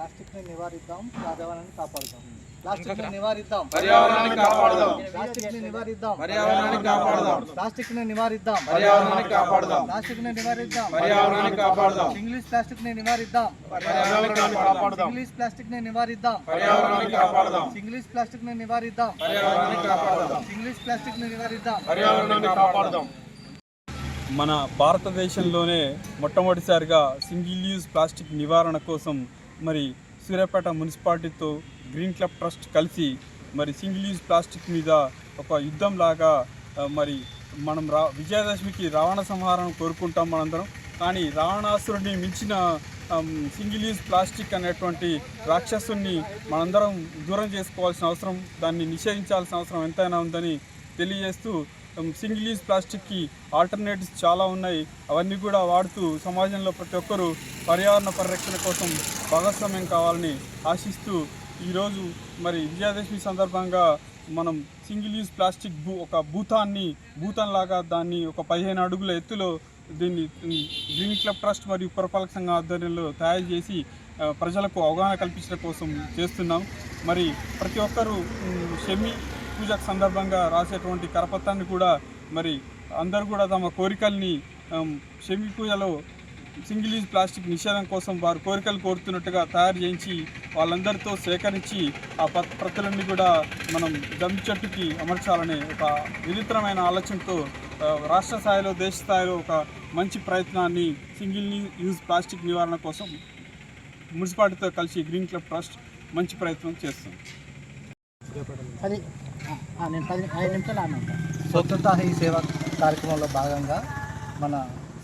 ప్లాస్టిక్ని నివారిద్దాం పర్యావరణాన్ని కాపాడుదాం. ప్లాస్టిక్ని నివారిద్దాం. పర్యావరణాన్ని కాపాడుదాం. ప్లాస్టిక్ని నివారిద్దాం. పర్యావరణాన్ని కాపాడుదాం. ప్లాస్టిక్ని నివారిద్దాం. పర్యావరణాన్ని కాపాడుదాం. ప్లాస్టిక్ని నివారిద్దాం. పర్యావరణాన్ని కాపాడుదాం. ఇంగ్లీష్ ప్లాస్టిక్ని నివారిద్దాం. పర్యావరణాన్ని కాపాడుదాం. ఇంగ్లీష్ ప్లాస్టిక్ని నివారిద్దాం. పర్యావరణాన్ని కాపాడుదాం. ఇంగ్లీష్ ప్లాస్టిక్ని నివారిద్దాం. పర్యావరణాన్ని కాపాడుదాం. ఇంగ్లీష్ ప్లాస్టిక్ని నివారిద్దాం. పర్యావరణాన్ని కాపాడుదాం. మన భారతదేశంలోనే మొట్టమొదటిసారిగా సింగిల్ యూజ్ ప్లాస్టిక్ నివారణ కోసం మరి సూర్యాపేట మున్సిపాలిటీతో గ్రీన్ క్లబ్ ట్రస్ట్ కలిసి మరి సింగిల్ యూజ్ ప్లాస్టిక్ మీద ఒక యుద్ధం లాగా మరి మనం రా విజయదశమికి రావణ సంహారం కోరుకుంటాం మనందరం. కానీ రావణాసురుడిని మించిన సింగిల్ యూజ్ ప్లాస్టిక్ అనేటువంటి రాక్షసుని మనందరం దూరం చేసుకోవాల్సిన అవసరం దాన్ని నిషేధించాల్సిన అవసరం ఎంతైనా ఉందని తెలియజేస్తూ సింగిల్ యూజ్ ప్లాస్టిక్కి ఆల్టర్నేటివ్స్ చాలా ఉన్నాయి. అవన్నీ కూడా వాడుతూ సమాజంలో ప్రతి ఒక్కరూ పర్యావరణ పరిరక్షణ కోసం భాగస్వామ్యం కావాలని ఆశిస్తూ ఈరోజు మరి విజయదశమి సందర్భంగా మనం సింగిల్ యూజ్ ప్లాస్టిక్ భూ ఒక భూతాన్ని భూతంలాగా దాన్ని ఒక పదిహేను అడుగుల ఎత్తులో దీన్ని గ్రీన్ క్లబ్ ట్రస్ట్ మరియు పురపాలక సంఘం ఆధ్వర్యంలో తయారు చేసి ప్రజలకు అవగాహన కల్పించడం కోసం చేస్తున్నాం. మరి ప్రతి ఒక్కరూ షమి పూజకు సందర్భంగా రాసేటువంటి కరపత్రాన్ని కూడా మరి అందరూ కూడా తమ కోరికల్ని షమి పూజలో సింగిల్ యూజ్ ప్లాస్టిక్ నిషేధం కోసం వారు కోరికలు కోరుతున్నట్టుగా తయారు చేయించి వాళ్ళందరితో సేకరించి ఆ ప్రతులన్నీ కూడా మనం జమ్మి చెట్టుకి అమర్చాలనే ఒక వినూత్నమైన ఆలోచనతో రాష్ట్ర స్థాయిలో దేశ స్థాయిలో ఒక మంచి ప్రయత్నాన్ని సింగిల్ యూజ్ ప్లాస్టిక్ నివారణ కోసం మున్సిపాలిటీతో కలిసి గ్రీన్ క్లబ్ ట్రస్ట్ మంచి ప్రయత్నం చేస్తుంది. స్వచ్ఛతా హీ సేవ కార్యక్రమంలో భాగంగా మన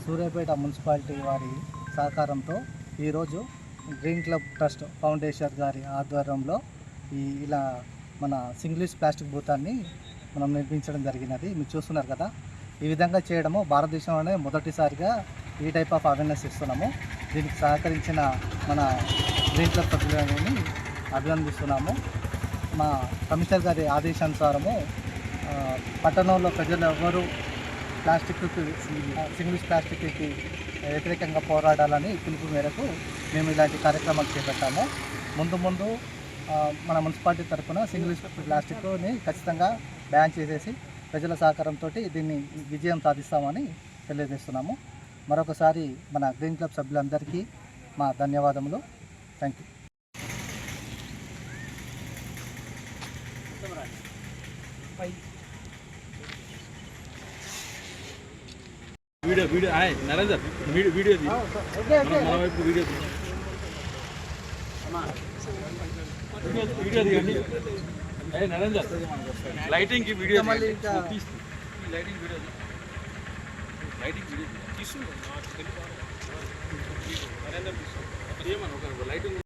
సూర్యాపేట మున్సిపాలిటీ వారి సహకారంతో ఈరోజు గ్రీన్ క్లబ్ ట్రస్ట్ ఫౌండేషన్ గారి ఆధ్వర్యంలో ఈ ఇలా మన సింగ్లీష్ ప్లాస్టిక్ భూతాన్ని మనం నిర్మించడం జరిగినది. మీరు చూస్తున్నారు కదా ఈ విధంగా చేయడము భారతదేశంలోనే మొదటిసారిగా ఈ టైప్ ఆఫ్ అవేర్నెస్ ఇస్తున్నాము. దీనికి సహకరించిన మన గ్రీన్ క్లబ్ సభ్యులని అభినందిస్తున్నాము. మా కమిషనర్ గారి ఆదేశానుసారము పట్టణంలో ప్రజలు ఎవరు ప్లాస్టిక్ సింగిల్స్ ప్లాస్టిక్కి వ్యతిరేకంగా పోరాడాలని పిలుపు మేరకు మేము ఇలాంటి కార్యక్రమాలు చేపట్టాము. ముందు ముందు మన మున్సిపాలిటీ తరఫున సింగిల్ ప్లాస్టిక్ని ఖచ్చితంగా బ్యాన్ చేసేసి ప్రజల సహకారంతో దీన్ని విజయం సాధిస్తామని తెలియజేస్తున్నాము. మరొకసారి మన గ్రీన్ క్లబ్ సభ్యులందరికీ మా ధన్యవాదములు. Thank you. Video video hi Narender video video మన వైపు వీడియో వీడియో తీయండి ఏ Narender లైటింగ్కి video lighting video. Lighting video తీ. తీస్తూ. నరేందర్ తీస్తూ. తీయమను ఒక లైటింగ్